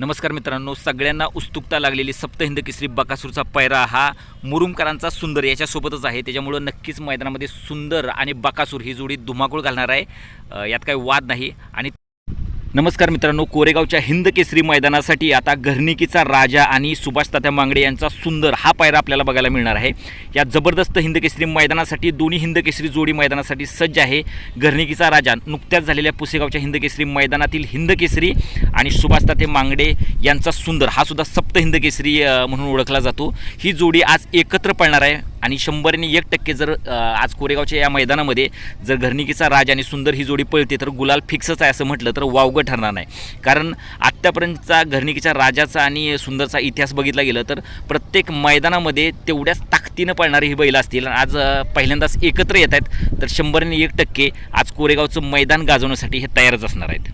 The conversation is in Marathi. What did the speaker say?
नमस्कार मित्रांनो सगळ्यांना उत्सुकता लागलेली सप्तहिंद केसरी बकासूरचा पैरा हा मुरुमकरांचा सुंदर याच्यासोबतच आहे. त्याच्यामुळं नक्कीच मैदानामध्ये सुंदर आणि बकासूर ही जोडी धुमाकूळ घालणार आहे. यात काही वाद नाही. आणि नमस्कार मित्रांनो कोरेगावच्या हिंद केसरी मैदानासाठी आता घरणिकीचा राजा आणि सुभाष तात्या मांगडे यांचा सुंदर हा पायरा आपल्याला बघायला मिळणार आहे. या जबरदस्त हिंद केसरी मैदानासाठी दोन्ही हिंद केसरी जोडी मैदानासाठी सज्ज आहे घरणिकीचा राजा. नुकत्याच झालेल्या पुसेगावच्या हिंद केसरी मैदानातील हिंद केसरी आणि सुभाष मांगडे यांचा सुंदर हा सुद्धा सप्त केसरी म्हणून ओळखला जातो. ही जोडी आज एकत्र पळणार आहे आणि शंभरने एक टक्के जर आज कोरेगावच्या या मैदानामध्ये जर घरणिकीचा राज आणि सुंदर ही जोडी पळते तर गुलाल फिक्सच आहे असं म्हटलं तर वावगं ठरणार नाही. कारण आत्तापर्यंतचा घरनिकीच्या राजाचा आणि सुंदरचा इतिहास बघितला गेलं तर प्रत्येक मैदानामध्ये तेवढ्याच ताकदीनं पळणारी ही बैल असतील. आज पहिल्यांदाच एकत्र येत आहेत तर शंभरने एक टक्के आज कोरेगावचं मैदान गाजवण्यासाठी हे तयारच असणार आहेत.